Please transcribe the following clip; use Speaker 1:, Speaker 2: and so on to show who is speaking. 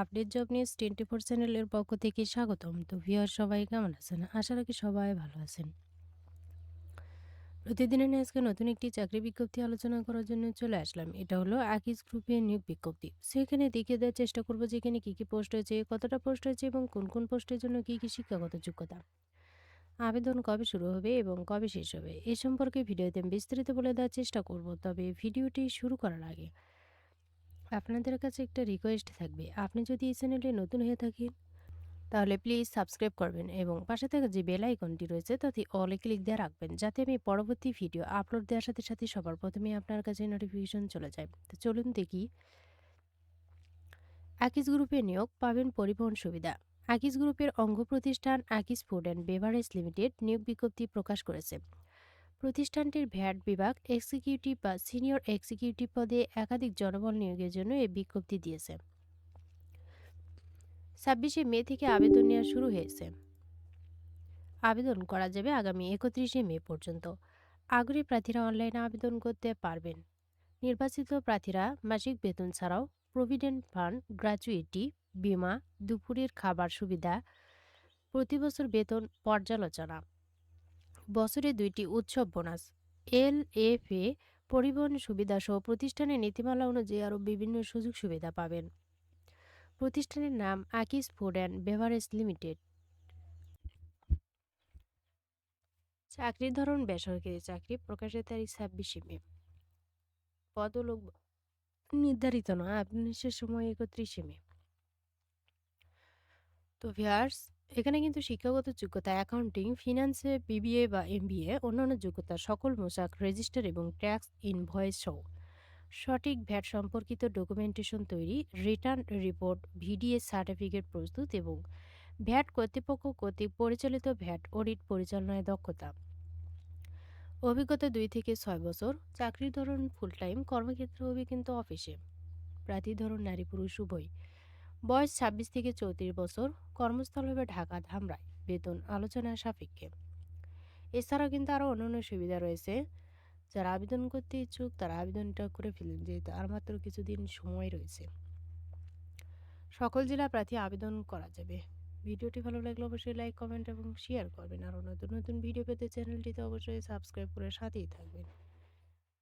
Speaker 1: Update job news twenty four চ্যানেলের পক্ষ থেকে স্বাগতম। তো ভিওর সবাই কেমন আছেন? আশা রাখি সবাই ভালো আছেন। প্রতিদিনের আজকে নতুন একটি চাকরি বিজ্ঞপ্তি আলোচনা করার জন্য চলে আসলাম। এটা হলো আকিজ গ্রুপের নিয়োগ বিজ্ঞপ্তি। সেখানে দেখিয়ে দেওয়ার চেষ্টা করব যে এখানে কী কী পোস্ট হয়েছে কতটা পোস্ট হয়েছে এবং কোন কোন পোস্টের জন্য কী কী শিক্ষাগত যোগ্যতা। আবেদন কবে শুরু হবে এবং কবে শেষ হবে, এ সম্পর্কে ভিডিওতে বিস্তারিত বলে দেওয়ার চেষ্টা করব। তবে ভিডিওটি শুরু করার আগে আপনাদের কাছে একটা রিকোয়েস্ট থাকবে। আপনি যদি এই চ্যানেলে নতুন হয়ে থাকেন, তাহলে প্লিজ সাবস্ক্রাইব করবেন এবং পাশে থাকা যে বেল আইকনটি রয়েছে, তাতে অলে ক্লিক দিয়ে রাখবেন, যাতে আমি পরবর্তী ভিডিও আপলোড দেওয়ার সাথে সাথে সবার প্রথমে আপনার কাছে নোটিফিকেশন চলে যায়। তো চলুন দেখি। আকিজ গ্রুপে নিয়োগ, পাবেন পরিবহন সুবিধা। আকিজ গ্রুপের অঙ্গ প্রতিষ্ঠান Akij food and beverage limited নিয়োগ বিজ্ঞপ্তি প্রকাশ করেছে। প্রতিষ্ঠানটির ভ্যাট বিভাগ এক্সিকিউটিভ বা সিনিয়র এক্সিকিউটিভ পদে একাধিক জনবল নিয়োগের জন্য এই বিজ্ঞপ্তি দিয়েছে। ছাব্বিশে মে থেকে আবেদন নেওয়া শুরু হয়েছে। আবেদন করা যাবে আগামী একত্রিশে মে পর্যন্ত। আগ্রহী প্রার্থীরা অনলাইনে আবেদন করতে পারবেন। নির্বাচিত প্রার্থীরা মাসিক বেতন ছাড়াও প্রভিডেন্ট ফান্ড, গ্র্যাচুইটি, বিমা, দুপুরের খাবার সুবিধা, প্রতি বছর বেতন পর্যালোচনা। বছরে দুইটি উৎসব বোনাস। এল এফ এ পরিবহন সুবিধা সহ প্রতিষ্ঠানের নীতিমালা অনুযায়ী আরও বিভিন্ন সুযোগ সুবিধা পাবেন। প্রতিষ্ঠানের নাম আকিস ফুড অ্যান্ড বেভারেজ লিমিটেড। চাকরির ধরন বেসরকারি চাকরি প্রকাশের তারিখ ছাব্বিশে মে। পদ লোক নির্ধারিত নয় আবেদনের সময় একত্রিশে মে। তো ভিয়ার্স এখানে কিন্তু শিক্ষাগত যোগ্যতা অ্যাকাউন্টিং ফিনান্সে বিবিএ বা এমবিএ অন্যান্য যোগ্যতা সকল মোশাক রেজিস্টার এবং ট্যাক্স ইনভয়েস সহ। সঠিক ভ্যাট সম্পর্কিত ডকুমেন্টেশন তৈরি রিটার্ন রিপোর্ট ভিডিএস সার্টিফিকেট প্রস্তুত এবং ভ্যাট কর্তৃপক্ষ কর্তৃক পরিচালিত ভ্যাট অডিট পরিচালনায় দক্ষতা। অভিজ্ঞতা দুই থেকে ছয় বছর, চাকরির ধরন ফুল টাইম কর্মক্ষেত্র হবে কিন্তু অফিসে প্রার্থী ধরন নারী পুরুষ উভয়। বয়স ছাব্বিশ থেকে চৌত্রিশ বছর। কর্মস্থল হবে ঢাকা ধামরাই। বেতন আলোচনা সাপেক্ষে। এছাড়াও কিন্তু আরও অন্যান্য সুবিধা রয়েছে। যারা আবেদন করতে ইচ্ছুক, তারা আবেদনটা করে ফেলেন, যেহেতু আর মাত্র কিছুদিন সময় রয়েছে। সকল জেলা প্রার্থী আবেদন করা যাবে। ভিডিওটি ভালো লাগলে অবশ্যই লাইক, কমেন্ট এবং শেয়ার করবেন। আরও নতুন নতুন ভিডিও পেতে চ্যানেলটিতে অবশ্যই সাবস্ক্রাইব করে সাথেই থাকবেন।